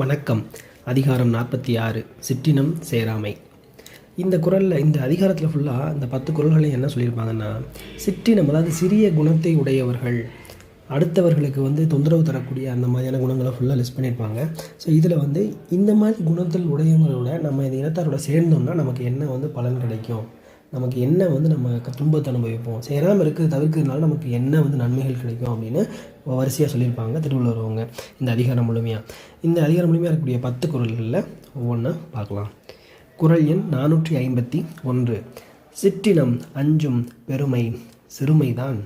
வணக்கம். அதிகாரம் நாற்பத்தி ஆறு சிற்றினம் சேராமை. இந்த குரலில் இந்த அதிகாரத்தில் ஃபுல்லாக இந்த பத்து குரல்களையும் என்ன சொல்லியிருப்பாங்கன்னா சிற்றினம் அதாவது சிறிய குணத்தை உடையவர்கள் அடுத்தவர்களுக்கு வந்து தொந்தரவு தரக்கூடிய அந்த மாதிரியான குணங்களை ஃபுல்லாக லிஸ்ட் பண்ணியிருப்பாங்க. ஸோ இதில் வந்து இந்த மாதிரி குணத்தில் உடையவங்களோட நம்ம இந்த இனத்தாரோட சேர்ந்தோம்னா நமக்கு என்ன வந்து பலன் கிடைக்கும்? நமக்கு என்ன வந்து நம்ம துன்பத்தை அனுபவிப்போம்? சேராமல் இருக்கிறது தவிர்க்கிறதுனால நமக்கு என்ன வந்து நன்மைகள் கிடைக்கும் அப்படின்னு வரிசையாக சொல்லியிருப்பாங்க திருவள்ளுவர் அவங்க இந்த அதிகாரம் முழுமையாக இந்த அதிகாரம் முழுமையாக இருக்கக்கூடிய பத்து குறள்களில் ஒவ்வொன்றா பார்க்கலாம். குறள் எண் நானூற்றி ஐம்பத்தி ஒன்று. சிற்றினம் அஞ்சும் பெருமை சிறுமைதான்.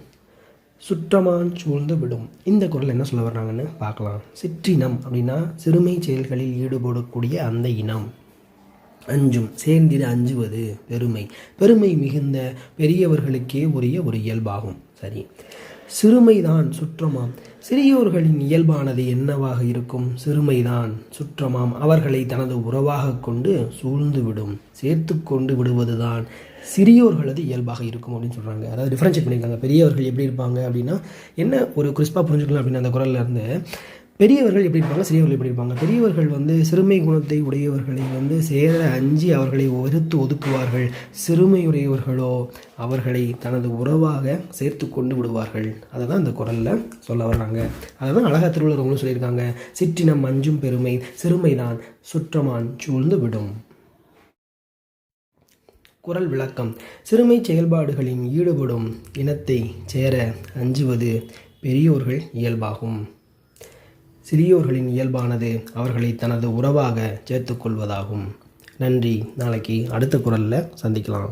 சுற்றமான் சூழ்ந்து விடும். இந்த குறள் என்ன சொல்ல வர்றாங்கன்னு பார்க்கலாம். சிற்றினம் அப்படின்னா சிறுமை செயல்களில் ஈடுபடக்கூடிய அந்த இனம். அஞ்சும். சேர்ந்திட அஞ்சுவது பெருமை. பெருமை மிகுந்த பெரியவர்களுக்கே உரிய ஒரு இயல்பாகும். சரி. சிறுமைதான் சுற்றமாம். சிறியோர்களின் இயல்பானது என்னவாக இருக்கும்? சிறுமைதான் சுற்றமாம். அவர்களை தனது உறவாக கொண்டு சூழ்ந்து விடும் சேர்த்து கொண்டு விடுவதுதான் சிறியோர்களது இயல்பாக இருக்கும் அப்படின்னு சொல்கிறாங்க அதாவது டிஃப்ரென்ஷியேட் பண்ணியிருக்காங்க. பெரியவர்கள் எப்படி இருப்பாங்க அப்படின்னா என்ன ஒரு கிறிஸ்பாக புரிஞ்சுக்கலாம் அப்படின்னு அந்த குரல்ல இருந்து பெரியவர்கள் எப்படி இருப்பாங்க? சிறியவர்கள் எப்படி இருப்பாங்க? பெரியவர்கள் வந்து சிறுமை குணத்தை உடையவர்களை வந்து சேர அஞ்சி அவர்களை ஒருத்து ஒதுக்குவார்கள். சிறுமையுடையவர்களோ அவர்களை தனது உறவாக சேர்த்து கொண்டு விடுவார்கள். அதை தான் இந்த குரலில் சொல்ல வர்றாங்க. அதை தான் அழகா திருவள்ளுவர்களும் சொல்லியிருக்காங்க. சிற்றினம் அஞ்சும் பெருமை சிறுமைதான் சுற்றமான் சூழ்ந்து விடும். குரல் விளக்கம். சிறுமை செயல்பாடுகளின் ஈடுபடும் இனத்தை சேர அஞ்சுவது பெரியோர்கள் இயல்பாகும். சிறியோர்களின் இயல்பானது அவர்களை தனது உறவாக சேர்த்துக்கொள்வதாகும். நன்றி. நாளைக்கு அடுத்த குரலில் சந்திக்கலாம்.